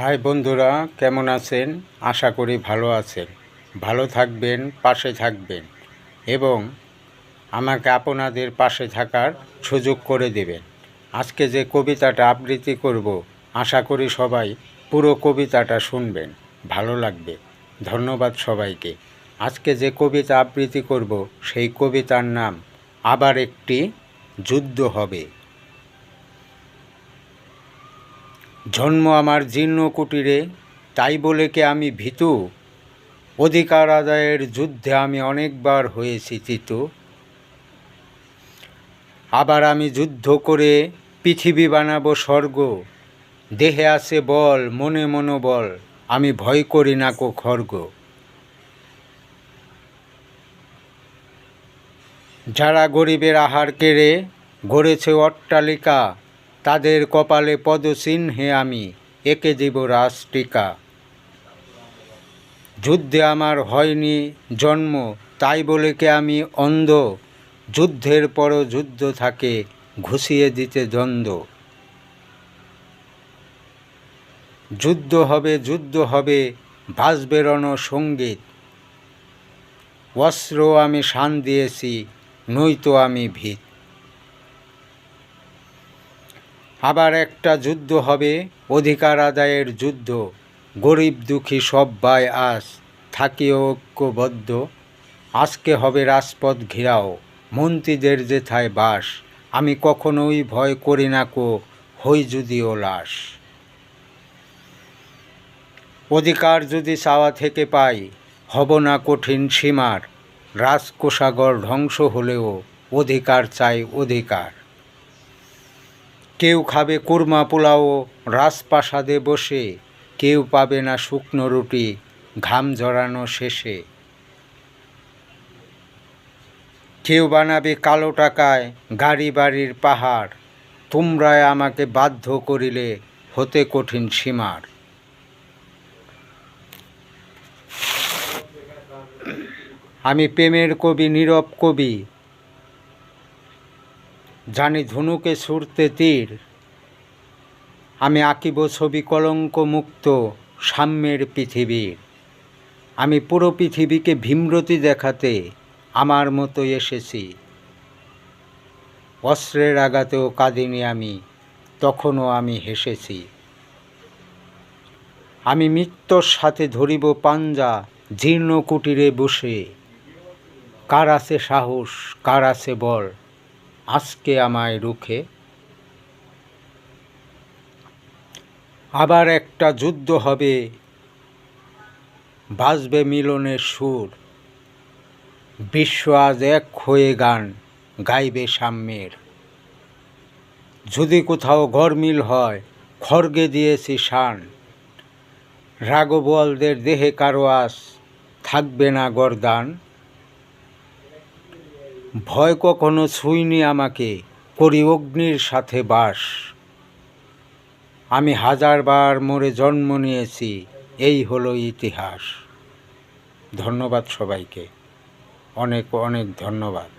High বন্ধুরা, কেমন আছেন? আশা করি ভালো আছেন। ভালো থাকবেন, পাশে থাকবেন এবং আমাকে আপনাদের পাশে থাকার সুযোগ করে দেবেন। আজকে যে কবিতাটা আবৃত্তি করব, আশা করি সবাই পুরো কবিতাটা শুনবেন। ভালো লাগবে। ধন্যবাদ সবাইকে। আজকে যে কবিতা আবৃত্তি করব, সেই কবিতার নাম, আবার একটি যুদ্ধ হবে। জন্ম আমার জীর্ণ কুটিরে, তাই বলে কি আমি ভীতু? অধিকার আদায়ের যুদ্ধে আমি অনেকবার হয়েছি তিতু। আবার আমি যুদ্ধ করে পৃথিবী বানাবো স্বর্গ। দেহে আছে বল, মনে মনোবল, আমি ভয় করি না কো খর্গ। যারা গরিবের আহার কেড়ে গড়েছে অট্টালিকা তাদের কপালে পদচিহ্নে আমি, এঁকে দেব রাষ্ট্রিকা যুদ্ধে আমার হয়নি জন্ম, তাই বলে কি আমি অন্ধ? যুদ্ধের পরও যুদ্ধ থাকে, ঘুষিয়ে দিতে দ্বন্দ্ব। যুদ্ধ হবে যুদ্ধ হবে বাজবে রণ সংগীত। অস্ত্র আমি শান দিয়েছি, নয়তো আমি ভীত। আবার একটা যুদ্ধ হবে, অধিকার আদায়ের যুদ্ধ। গরিব দুঃখী সব্বাই আস, থাকি ঐক্যবদ্ধ। আজকে হবে রাজপথ ঘিরাও, মন্ত্রীদের যেথায় বাস। আমি কখনোই ভয় করি না কো, হই যদিও লাশ। অধিকার যদি চাওয়া থেকে পাই, হব না কঠিন সীমার। রাজকোষাগর ধ্বংস হলেও অধিকার চাই অধিকার। কেউ খাবে কুরমা পোলাও, রাজপ্রাসাদে বসে, কেউ পাবে না শুকনো রুটি, ঘাম জড়ানো শেষে। কেউ বানাবে কালো টাকায় গাড়ি বাড়ির পাহাড়, তোমরাই আমাকে বাধ্য করিলে হতে কঠিন সীমার। আমি প্রেমের কবি, নীরব কবি জানি ধনুকে ছুটতে তীর। আমি আঁকিব ছবি কলঙ্ক মুক্ত সাম্যের পৃথিবীর। আমি পুরো পৃথিবীকে ভীমরতি দেখাতে আমার মতো এসেছি। অস্ত্রের আঘাতেও কাঁদিনি আমি, তখনও আমি হেসেছি। আমি মৃত্যুর সাথে ধরিব পাঞ্জা, জীর্ণ কুটিরে বসে। কার আছে সাহস, কার আছে বল? আজকে আমায় রুখে। আবার একটা যুদ্ধ হবে। বাজবে মিলনের সুর। বিশ্ব আজ এক হয়ে গান গাইবে সাম্যের। যদি কোথাও গরমিল হয়, খড়গে দিয়েছি শান। রাগবলদের দেহে কারও আস থাকবে না গরদান। ভয় কখনো ছুঁইনি আমাকে, করি অগ্নির সাথে বাস। আমি হাজারবার মোরে জন্ম নিয়েছি, এই হলো ইতিহাস। ধন্যবাদ সবাইকে। অনেক অনেক ধন্যবাদ।